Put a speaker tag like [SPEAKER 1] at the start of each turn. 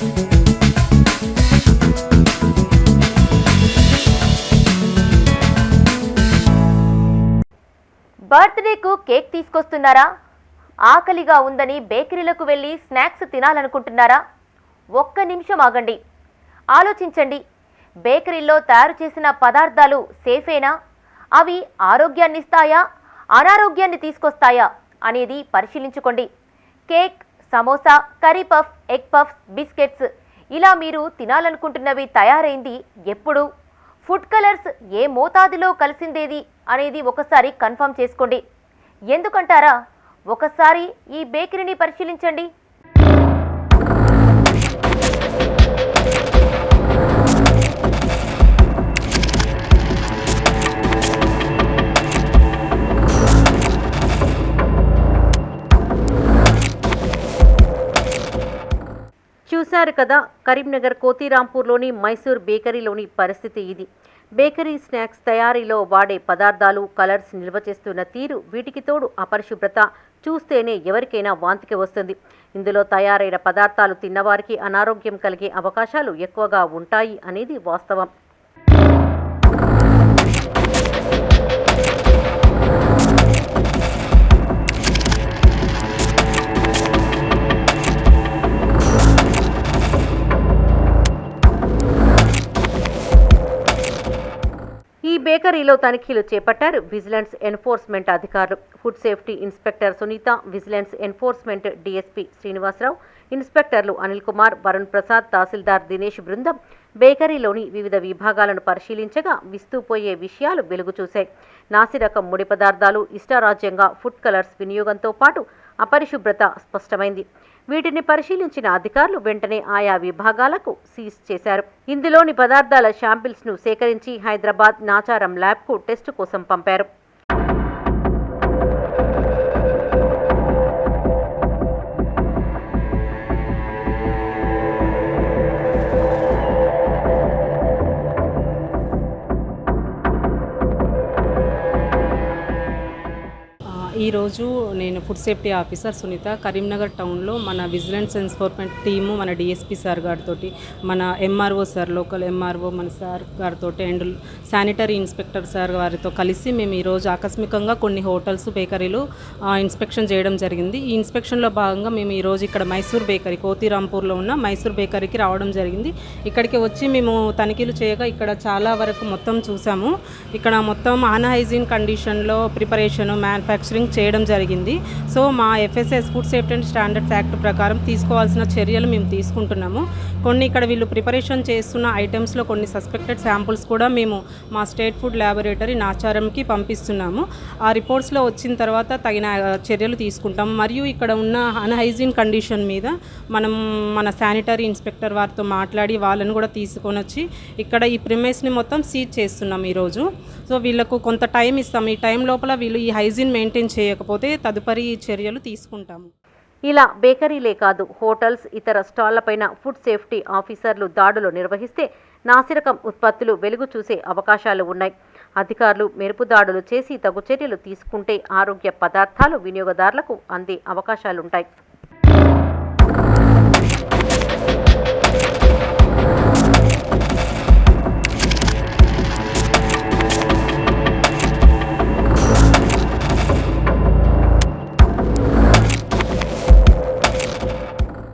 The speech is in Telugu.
[SPEAKER 1] బర్త్డేకు కేక్ తీసుకొస్తున్నారా? ఆకలిగా ఉందని బేకరీలకు వెళ్ళి స్నాక్స్ తినాలనుకుంటున్నారా? ఒక్క నిమిషం ఆగండి. ఆలోచించండి. బేకరీల్లో తయారు చేసిన పదార్థాలు సేఫేనా? అవి ఆరోగ్యాన్ని ఇస్తాయా అనారోగ్యాన్ని తీసుకొస్తాయా? అనేది పరిశీలించుకోండి. Cake samosa curry puff egg puff biscuits. ఇలా మీరు తినాలనుకుంటున్నవి తయారైంది ఎప్పుడు? ఫుడ్ కలర్స్ ఏ మోతాదులో కలిసిందేది అనేది ఒకసారి కన్ఫర్మ్ చేసుకోండి. ఎందుకంటారా? ఒకసారి ఈ బేకరీని పరిశీలించండి. చూశారు కదా కరీంనగర్ కోతిరాంపూర్లోని మైసూర్ బేకరీలోని పరిస్థితి ఇది. బేకరీ స్నాక్స్ తయారీలో వాడే పదార్థాలు కలర్స్ నిల్వ చేస్తున్న తీరు వీటికి తోడు అపరిశుభ్రత. చూస్తేనే ఎవరికైనా వాంతికి వస్తుంది. ఇందులో తయారైన పదార్థాలు తిన్నవారికి అనారోగ్యం కలిగే అవకాశాలు ఎక్కువగా ఉంటాయి అనేది వాస్తవం. ఈ తనిఖీలు చేపట్టారు విజిలెన్స్ ఎన్ఫోర్స్మెంట్ అధికారులు. Food safety inspector Sunitha vigilance enforcement DSP Srinivasarao ఇన్స్పెక్టర్లు Anil Kumar Varun Prasad తహసీల్దార్ దినేష్ బృందం బేకరీలోని వివిధ విభాగాలను పరిశీలించగా విస్తూపోయే విషయాలు వెలుగు చూశాయి. నాసిరకం ముడి పదార్థాలు ఇష్టారాజ్యంగా ఫుడ్ కలర్స్ వినియోగంతో పాటు అపరిశుభ్రత స్పష్టమైంది. వీటిని పరిశీలించిన అధికారులు వెంటనే ఆయా విభాగాలకు సీజ్ చేశారు. ఇందులోని పదార్థాల శాంపిల్స్ను సేకరించి హైదరాబాద్ నాచారం ల్యాబ్కు టెస్టు కోసం పంపారు.
[SPEAKER 2] ఈరోజు నేను food safety officer Sunitha. Karimnagar టౌన్లో మన విజిలెన్స్ ఎన్ఫోర్స్మెంట్ టీము మన డిఎస్పీ సార్ గారితో మన ఎంఆర్ఓ సార్ లోకల్ ఎంఆర్ఓ మన సార్ గారితో అండ్ శానిటరీ ఇన్స్పెక్టర్ సార్ వారితో కలిసి మేము ఈరోజు ఆకస్మికంగా కొన్ని హోటల్స్ బేకరీలు ఇన్స్పెక్షన్ చేయడం జరిగింది. ఈ ఇన్స్పెక్షన్లో భాగంగా మేము ఈరోజు ఇక్కడ మైసూర్ బేకరీ కోతిరాంపూర్లో ఉన్న మైసూర్ బేకరీకి రావడం జరిగింది. ఇక్కడికి వచ్చి మేము తనిఖీలు చేయగా ఇక్కడ చాలా వరకు మొత్తం చూసాము. ఇక్కడ మొత్తం అన్హైజీన్ కండిషన్లో ప్రిపరేషన్ మ్యానుఫ్యాక్చరింగ్ చేయడం జరిగింది. సో మా FSS food safety and standards act ప్రకారం తీసుకోవాల్సిన చర్యలు మేము తీసుకుంటున్నాము. కొన్ని ఇక్కడ వీళ్ళు ప్రిపరేషన్ చేస్తున్న ఐటమ్స్లో కొన్ని సస్పెక్టెడ్ శాంపుల్స్ కూడా మేము మా స్టేట్ ఫుడ్ ల్యాబొరేటరీ నాచారంకి పంపిస్తున్నాము. ఆ రిపోర్ట్స్లో వచ్చిన తర్వాత తగిన చర్యలు తీసుకుంటాం మరియు ఇక్కడ ఉన్న అన్హైజీన్ కండిషన్ మీద మనం మన శానిటరీ ఇన్స్పెక్టర్ వారితో మాట్లాడి వాళ్ళని కూడా తీసుకొని వచ్చి ఇక్కడ ఈ ప్రిమైస్ని మొత్తం సీజ్ చేస్తున్నాం ఈరోజు. సో వీళ్ళకు కొంత టైం ఇస్తాం ఈ టైం లోపల వీళ్ళు ఈ హైజీన్ మెయింటైన్ చేయకపోతే తదుపరి చర్యలు తీసుకుంటాము.
[SPEAKER 1] ఇలా బేకరీలే కాదు హోటల్స్ ఇతర స్టాళ్ళపైన ఫుడ్ సేఫ్టీ ఆఫీసర్లు దాడులు నిర్వహిస్తే నాసిరకం ఉత్పత్తులు వెలుగు చూసే అవకాశాలు ఉన్నాయి. అధికారులు మెరుపు దాడులు చేసి తగు చర్యలు తీసుకుంటే ఆరోగ్య పదార్థాలు వినియోగదారులకు అందే అవకాశాలుంటాయి.